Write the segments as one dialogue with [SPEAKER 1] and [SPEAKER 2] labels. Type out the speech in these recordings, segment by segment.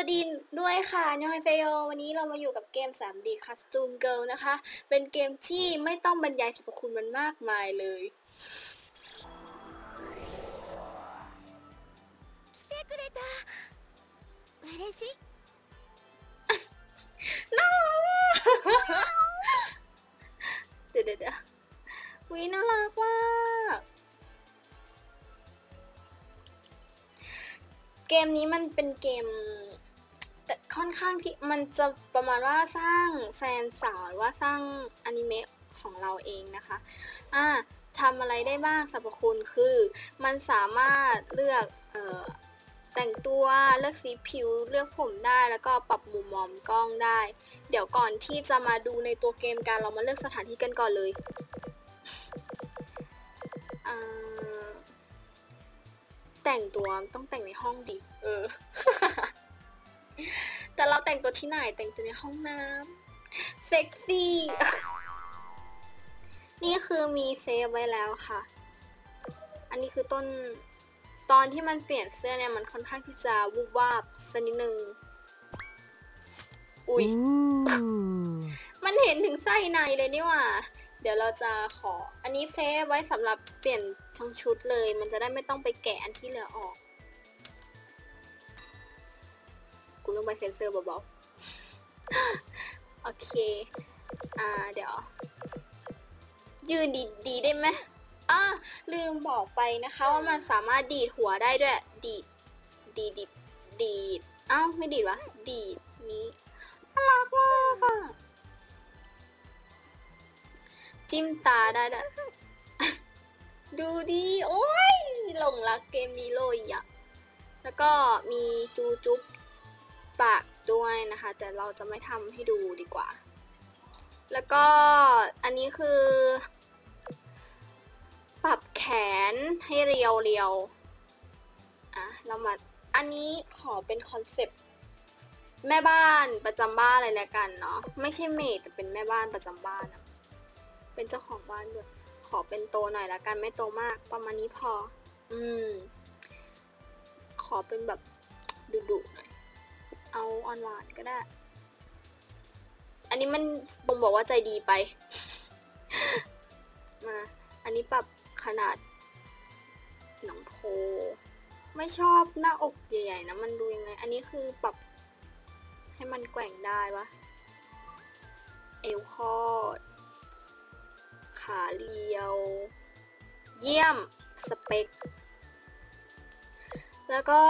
[SPEAKER 1] วัสด้วยค่ะยอยเซโยวันนี้เรามาอยู่กับเกม 3D Costume Girl นะคะ เป็นเกมที่ไม่ต้องบรรยายสรรพคุณมันมากมายเลยน่ารักเดี๋ยวเดี๋ยววิน่ารักมากเกมนี้มันเป็นเกม ค่อนข้างที่มันจะประมาณว่าสร้างแฟนสาวหรือว่าสร้างอนิเมะของเราเองนะคะ อ่าทำอะไรได้บ้างสรรพคุณคือ มันสามารถเลือกเอ่อแต่งตัวเลือกสีผิวเลือกผมได้แล้วก็ปรับมุมมองกล้องได้ เดี๋ยวก่อนที่จะมาดูในตัวเกมกันเรามาเลือกสถานที่กันก่อนเลยอ่าแต่งตัวต้องแต่งในห้องดิเออ แต่เราแต่งตัวที่ไหนแต่งตัวในห้องน้ำเซ็กซี่ นี่คือมีเซฟไว้แล้วค่ะ อันนี้คือต้นตอนที่มันเปลี่ยนเสื้อเนี่ยมันค่อนข้างที่จะวูบวาบสักนิดนึง อุ้ย มันเห็นถึงไส้ในเลยนี่หว่า เดี๋ยวเราจะขอ อันนี้เซฟไว้สำหรับเปลี่ยนทั้งชุดเลย มันจะได้ไม่ต้องไปแกะอันที่เหลือออก กูต้องไปเซ็นเซอร์เบาๆ โอเค อ่า เดี๋ยว ยืนดีดีได้ไหมอ่าลืมบอกไปนะคะว่ามันสามารถดีดหัวได้ด้วย ดีด ดีด ดีดดีดอ้าวไม่ดีดวะ ดีดนี้น่ารักมากอะจิ้มตาได้ด้วยดูดี โอ้ยหลงรักเกมนี้เลยอะ แล้วก็มีจูจุ๊บ ปากด้วยนะคะ แต่เราจะไม่ทำให้ดูดีกว่า แล้วก็อันนี้คือ ปรับแขนให้เรียวเรียวๆอะเรามาอันนี้ขอเป็นคอนเซปต์แม่บ้านประจำบ้านเลยแล้วกันเนาะไม่ใช่เมดแต่เป็นแม่บ้านประจำบ้านอะเป็นเจ้าของบ้านด้วยขอเป็นโตหน่อยละกันไม่โตมากประมาณนี้พอ อืม ขอเป็นแบบดุๆหน่อย เอาอ่อนหวานก็ได้ อันนี้มันบ่งบอกว่าใจดีไป มา อันนี้ปรับขนาดหนังโพ ไม่ชอบหน้าอกใหญ่ๆนะ มันดูยังไง อันนี้คือปรับให้มันแกว่งได้ปะเอวคอด ขาเรียว เยี่ยม สเปค แล้วก็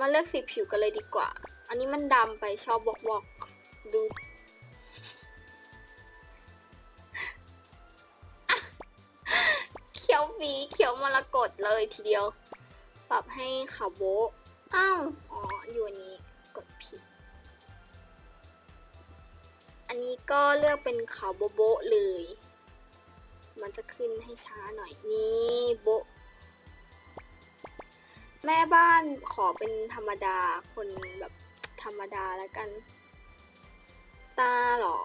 [SPEAKER 1] มาเลือกสีผิวกันเลยดีกว่า อันนี้มันดำไปชอบวอกวอกๆดูเขียวหวีเขียวมรกตเลยทีเดียว ปรับให้ขาวโบอ้าว อ๋อ อยู่อันนี้กดผิด อันนี้ก็เลือกเป็นขาวโบโบเลย มันจะขึ้นให้ช้าหน่อยนี่โบแม่บ้านขอเป็นธรรมดาคนแบบ ธรรมดาแล้วกัน ตาเหรอ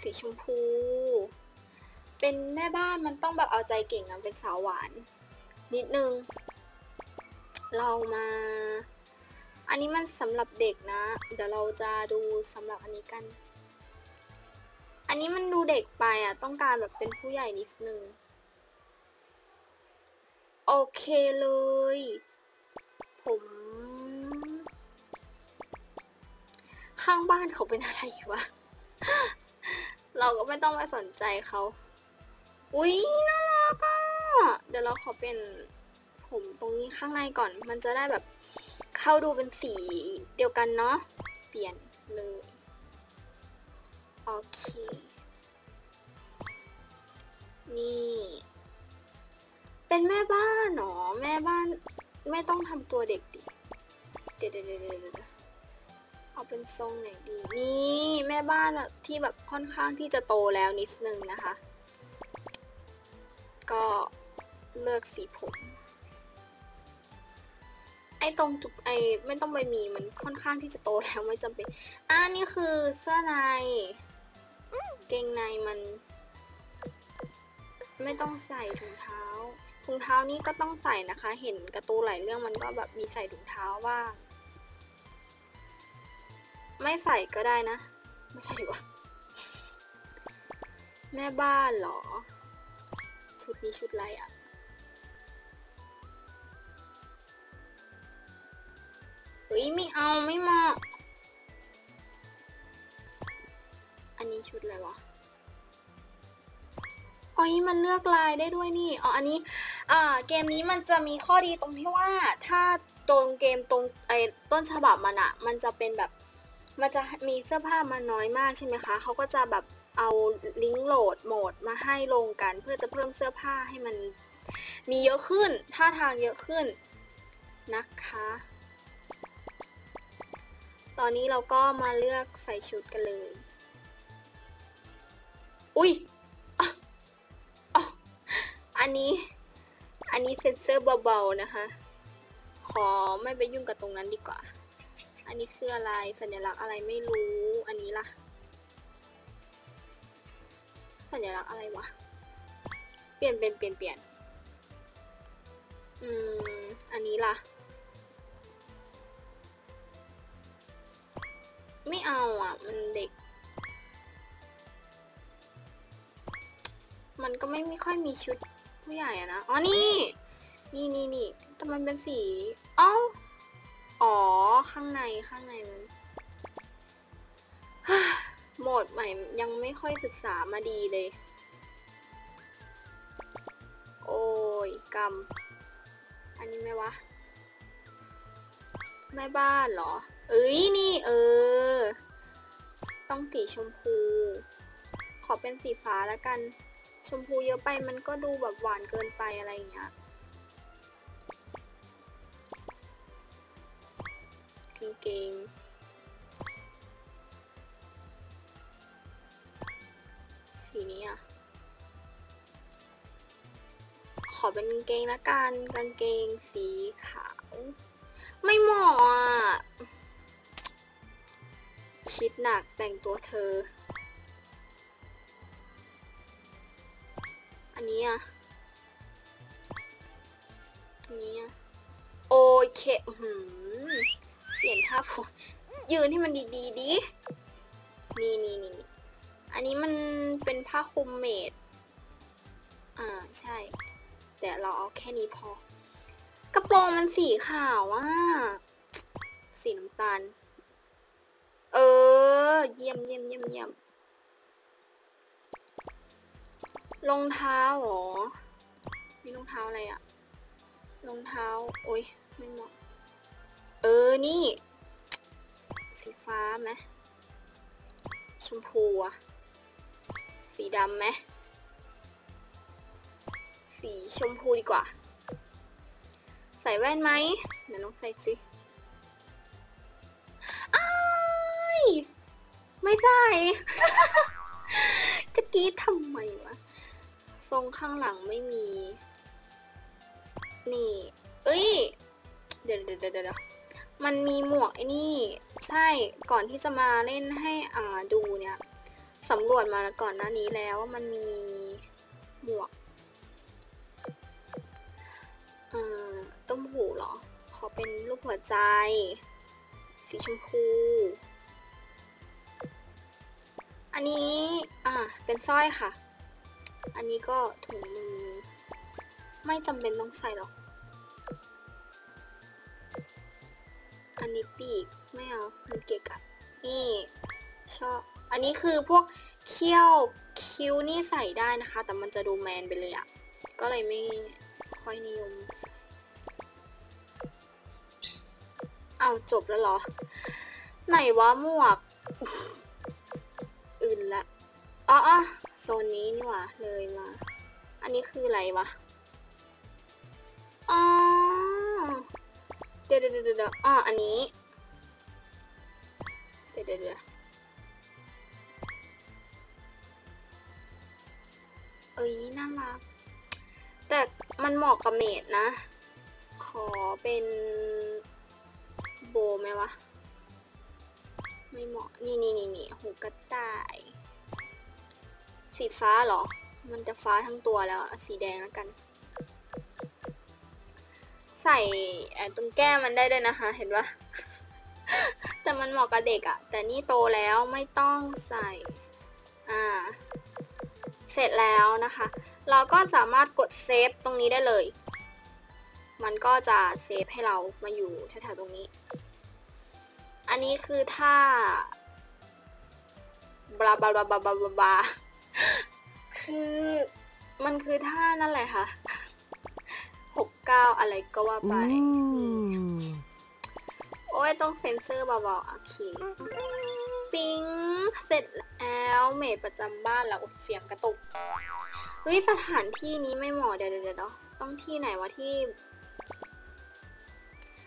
[SPEAKER 1] สีชมพู เป็นแม่บ้านมันต้องแบบเอาใจเก่งนะเป็นสาวหวาน นิดนึง เรามา อันนี้มันสำหรับเด็กนะ เดี๋ยวเราจะดูสำหรับอันนี้กัน อันนี้มันดูเด็กไปอะ ต้องการแบบเป็นผู้ใหญ่นิดนึงโอเคเลย ผม ข้างบ้านเขาเป็นอะไรวะ เราก็ไม่ต้องไปสนใจเขา อุ๊ยน่ารักอะ เดี๋ยวเราขอเป็นผมตรงนี้ข้างในก่อน มันจะได้แบบเข้าดูเป็นสีเดียวกันเนาะ เปลี่ยนเลย โอเค นี่ เป็นแม่บ้านเหรอแม่บ้าน ไม่ต้องทำตัวเด็กดิเดี๋ยวเดี๋ยวเดี๋ยวเดี๋ยวเอาเป็นทรงไหนดี นี่แม่บ้านอะที่แบบค่อนข้างที่จะโตแล้วนิดนึงนะคะ ก็เลือกสีผม ไอ้ตรงจุกไอ้ไม่ต้องไปมีมันค่อนข้างที่จะโตแล้วไม่จำเป็นอ่านี่คือเสื้อใน เกงในมัน ไม่ต้องใส่ถุงเท้า ถุงเท้านี่ก็ต้องใส่นะคะ เห็นกร์ตูหลายเรื่องมันก็แบบมีใส่ถุงเท้าบ้าไม่ใส่ก็ได้นะ ไม่ใส่ดีกว่าแม่บ้านเหรอ ชุดนี้ชุดอะไรอะ่ะเฮ้ยไม่เอาไม่เหมาะ อันนี้ชุดอะไรวะ อ๋อมันเลือกลายได้ด้วยนี่ อ๋อ อันนี้อ่าเกมนี้มันจะมีข้อดีตรงที่ว่า ถ้าตรงเกมตรงไอ้ต้นฉบับมันอะมันจะเป็นแบบ มันจะมีเสื้อผ้ามาน้อยมากใช่ไหมคะ เขาก็จะแบบเอาลิงก์โหลดโหมดมาให้ลงกัน เพื่อจะเพิ่มเสื้อผ้าให้มันมีเยอะขึ้น ท่าทางเยอะขึ้นนะคะ ตอนนี้เราก็มาเลือกใส่ชุดกันเลย อุ้ย อันนี้ อันนี้เซ็นเซอร์เบาๆนะคะ ขอไม่ไปยุ่งกับตรงนั้นดีกว่า อันนี้คืออะไรสัญลักษณ์อะไรไม่รู้ อันนี้ล่ะ สัญลักษณ์อะไรวะ เปลี่ยนเป็นเปลี่ยนเปลี่ยน อืม อันนี้ล่ะ ไม่เอาอะ มันเด็กมันก็ไม่ไม่ค่อยมีชุด ผู้ใหญ่อะนะ อ๋อ นี่ นี่นี่นี่แต่มันเป็นสีเอ้าอ๋อ ข้างในข้างในมันโหมดใหม่ยังไม่ค่อยศึกษามาดีเลย โอ้ยกรรม อันนี้ไหมวะแม่บ้านเหรอ เอ้ย นี่เออ ต้องสีชมพู ขอเป็นสีฟ้าแล้วกัน ชมพูเยอะไปมันก็ดูแบบหวานเกินไปอะไรอย่างเงี้ยเกงสีนี้อะ ขอเป็นกางเกงละกันกางเกงสีขาว ไม่เหมาะอะ คิดหนักแต่งตัวเธอ นี้อะอันนี้อะโอเคหือเปลี่ยนท่าโพสยืนให้มันดีๆดินี่นี่นี่นี่อันนี้มันเป็นผ้าคลุมเมดอ่าใช่ แต่เราเอาแค่นี้พอ กระโปรงมันสีขาวอะสีน้ำตาล เออ เยี่ยมเยี่ยมเยี่ยมเยี่ยม รองเท้าหรอ มีรองเท้าอะไรอะรองเท้า โอ้ยไม่เหมาะ เออ นี่ สีฟ้าไหมชมพูอะสีดำไหมสีชมพูดีกว่า ใส่แว่นไหมเดี๋ยวลองใส่สิอ้ายไม่ใส่ จะกรีดทำไมวะ ทรงข้างหลังไม่มี นี่ เอ้ยเดี๋ยวเดี๋ยวเดี๋ยวเดี๋ยวมันมีหมวกไอ้นี่ ใช่ก่อนที่จะมาเล่นให้อ่าดูเนี่ยสำรวจมาก่อนหน้านี้แล้วว่ามันมีหมวกอืมต้มหูเหรอ ขอเป็นรูปหัวใจ สีชมพู อันนี้ อ่าเป็นสร้อยค่ะ อันนี้ก็ถุงมือ ไม่จำเป็นต้องใส่หรอก อันนี้ปีกไม่เอา มันเกะกะนี่ชอบ อันนี้คือพวกเขี้ยวคิ้วนี่ใส่ได้นะคะ แต่มันจะดูแมนไปเลยอะก็เลยไม่ค่อยนิยม เอาจบแล้วเหรอ ไหนวะหมวก อื่นละอ๋ออ โซนนี้นี่หว่าเลยมา อันนี้คืออะไรวะอ๋อเดี๋ยวเดี๋ยวเดี๋ยวอ๋ออันนี้เดี๋ยวเดี๋ยวเดี๋ยวเอ้ยน่ารัก แต่มันเหมาะกับเมดนะ ขอเป็นโบไหมวะ ไม่เหมาะ นี่นี่นี่นี่หูกระต่าย สีฟ้าหรอ มันจะฟ้าทั้งตัวแล้วสีแดงแล้วกัน ใส่ไอ้ตรงแก้มมันได้ด้วยนะคะ เห็นปะแต่มันเหมาะกับเด็กอะแต่นี่โตแล้วไม่ต้องใส่ อ่า เสร็จแล้วนะคะ เราก็สามารถกดเซฟตรงนี้ได้เลย มันก็จะเซฟให้เรามาอยู่แถวๆตรงนี้ อันนี้คือท่าบลาบลาบลาบลาบลาบลาบลา คือมันคือท่านั่นแหละค่ะหกเก้าอะไรก็ว่าไป โอ้ยต้องเซ็นเซอร์เบาๆโอเคปิ๊งเสร็จแล้วเมดประจำบ้านแล้วอุ๊ยเสียงกระตุกเฮ้ยสถานที่นี้ไม่เหมาะเดี๋ยวเดี๋ยวเดี๋ยวต้องที่ไหนวะที่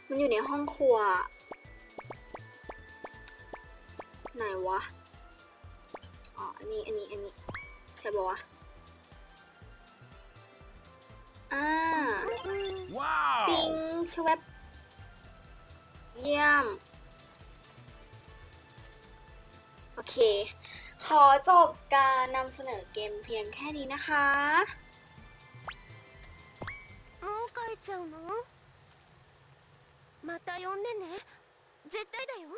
[SPEAKER 1] มันอยู่ในห้องครัว ไหนวะอ๋ออันนี้อันนี้อันนี้ ใช่ปะวะ อ่า
[SPEAKER 2] Wow!
[SPEAKER 1] ปิงชวบเยี่ยม โอเค ขอจบการนำเสนอเกมเพียงแค่นี้นะคะ
[SPEAKER 3] もう帰っちゃうのまた呼んでね絶対だよ